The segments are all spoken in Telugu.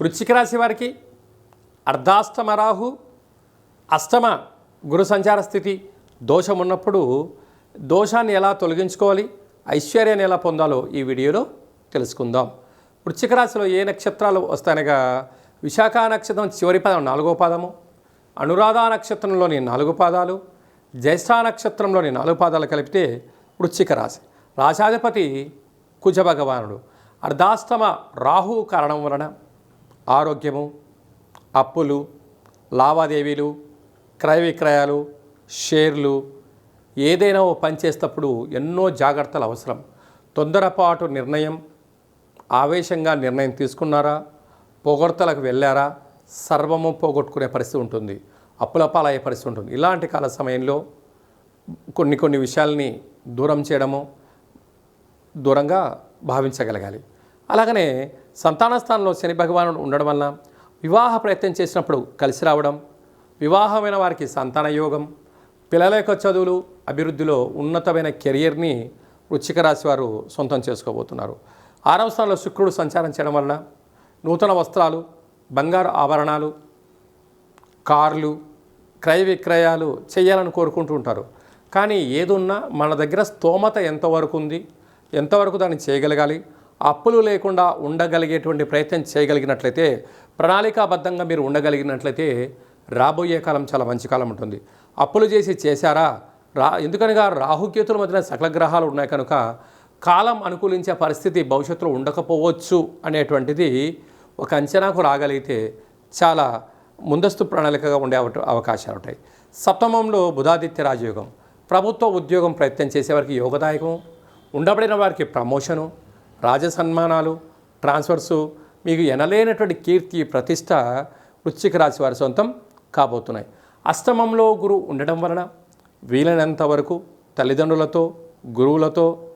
వృశ్చిక రాశి వారికి అర్ధాష్టమ రాహు అష్టమ గురు సంచార స్థితి దోషం ఉన్నప్పుడు దోషాన్ని ఎలా తొలగించుకోవాలి ఐశ్వర్యాన్ని ఎలా పొందాలో ఈ వీడియోలో తెలుసుకుందాం. వృశ్చిక రాశిలో ఏ నక్షత్రాలు వస్తాయనగా విశాఖ నక్షత్రం చివరి పదం నాలుగో పాదము అనురాధ నక్షత్రంలోని నాలుగు పాదాలు జ్యేష్ఠ నక్షత్రంలోని నాలుగు పాదాలు కలిపితే వృశ్చిక రాశి. రాశాధిపతి కుజ భగవానుడు అర్ధాష్టమ రాహు కారణం వలన ఆరోగ్యము అప్పులు లావాదేవీలు క్రయ విక్రయాలు షేర్లు ఏదైనా ఓ పనిచేసేటప్పుడు ఎన్నో జాగ్రత్తలు అవసరం. తొందరపాటు నిర్ణయం ఆవేశంగా నిర్ణయం తీసుకున్నారా? పొగడ్తలకు వెళ్ళారా? సర్వము పోగొట్టుకునే పరిస్థితి ఉంటుంది. అప్పులపాలయ్యే పరిస్థితి ఉంటుంది ఇలాంటి కాల సమయంలో కొన్ని కొన్ని విషయాల్ని దూరం చేయడము దూరంగా భావించగలగాలి. అలాగనే సంతాన స్థానంలో శని భగవానుడు ఉండడం వల్ల వివాహ ప్రయత్నం చేసినప్పుడు కలిసి రావడం వివాహమైన వారికి సంతాన యోగం పిల్లల యొక్క చదువులు అభివృద్ధిలో ఉన్నతమైన కెరియర్ని వృచ్చిక రాశి వారు సొంతం చేసుకోబోతున్నారు. ఆరవ స్థానంలో శుక్రుడు సంచారం చేయడం వలన నూతన వస్త్రాలు బంగారు ఆభరణాలు కార్లు క్రయ విక్రయాలు చేయాలని కోరుకుంటూ ఉంటారు. కానీ ఏదున్నా మన దగ్గర స్తోమత ఎంతవరకు ఉంది? ఎంతవరకు దాన్ని చేయగలగాలి? అప్పులు లేకుండా ఉండగలిగేటువంటి ప్రయత్నం చేయగలిగినట్లయితే ప్రణాళికాబద్ధంగా మీరు ఉండగలిగినట్లయితే రాబోయే కాలం చాలా మంచి కాలం ఉంటుంది. అప్పులు చేసి చేశారా? రా ఎందుకనగా రాహుకేతుల మధ్యన సకల గ్రహాలు ఉన్నాయి కనుక కాలం అనుకూలించే పరిస్థితి భవిష్యత్తులో ఉండకపోవచ్చు అనేటువంటిది ఒక అంచనాకు రాగలిగితే చాలా ముందస్తు ప్రణాళికగా ఉండే అవకాశాలు ఉంటాయి సప్తమంలో బుధాదిత్య రాజయోగం. ప్రభుత్వ ఉద్యోగం ప్రయత్నం చేసేవారికి యోగదాయకం. ఉండబడిన వారికి ప్రమోషను. రాజసన్మానాలు ట్రాన్స్ఫర్సు. మీకు ఎనలేనటువంటి కీర్తి ప్రతిష్ట వృశ్చిక రాశి వారి సొంతం కాబోతున్నాయి. అష్టమంలో గురువు ఉండడం వలన వీలైనంత వరకు తల్లిదండ్రులతో గురువులతో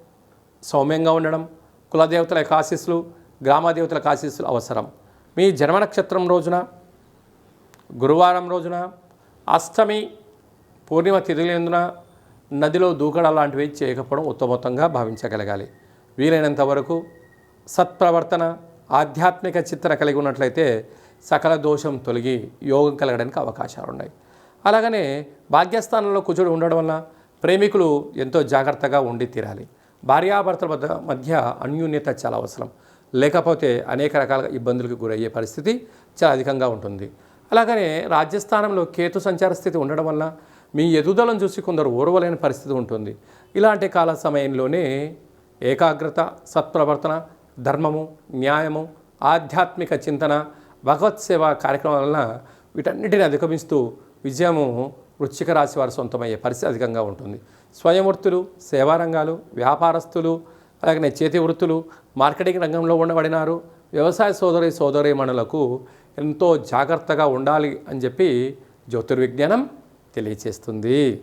సౌమ్యంగా ఉండడం కులదేవతల యొక్క ఆశీస్సులు గ్రామదేవతల ఆశీస్సులు అవసరం. మీ జన్మ నక్షత్రం రోజున గురువారం రోజున అష్టమి పూర్ణిమ తిరిగినందున నదిలో దూకడం లాంటివి చేయకపోవడం ఉత్తమోత్తంగా భావించగలగాలి. వీలైనంత వరకు సత్ప్రవర్తన ఆధ్యాత్మిక చిత్తన కలిగి ఉన్నట్లయితే సకల దోషం తొలగి యోగం కలగడానికి అవకాశాలు ఉన్నాయి అలాగనే భాగ్యస్థానంలో కుజుడు ఉండడం వల్ల ప్రేమికులు ఎంతో జాగ్రత్తగా ఉండి తీరాలి. భార్యాభర్తల మధ్య మధ్య అన్యూన్యత చాలా అవసరం. లేకపోతే అనేక రకాల ఇబ్బందులకు గురయ్యే పరిస్థితి చాలా అధికంగా ఉంటుంది. అలాగనే రాజ్యస్థానంలో కేతు సంచార స్థితి ఉండడం వల్ల మీ ఎదుదలను చూసి కొందరు ఓర్వలేని పరిస్థితి ఉంటుంది. ఇలాంటి కాల సమయంలోనే ఏకాగ్రత సత్ప్రవర్తన ధర్మము న్యాయము ఆధ్యాత్మిక చింతన భగవత్ సేవ కార్యక్రమం వలన వీటన్నిటిని అధిగమిస్తూ విజయము వృశ్చిక రాశి వారి సొంతమయ్యే పరిస్థితి అధికంగా ఉంటుంది. స్వయం వృత్తులు సేవారంగాలు వ్యాపారస్తులు అలాగనే చేతి వృత్తులు మార్కెటింగ్ రంగంలో ఉండబడినారు వ్యవసాయ సోదరి సోదరీమణులకు ఎంతో జాగ్రత్తగా ఉండాలి అని చెప్పి జ్యోతిర్విజ్ఞానం తెలియచేస్తుంది.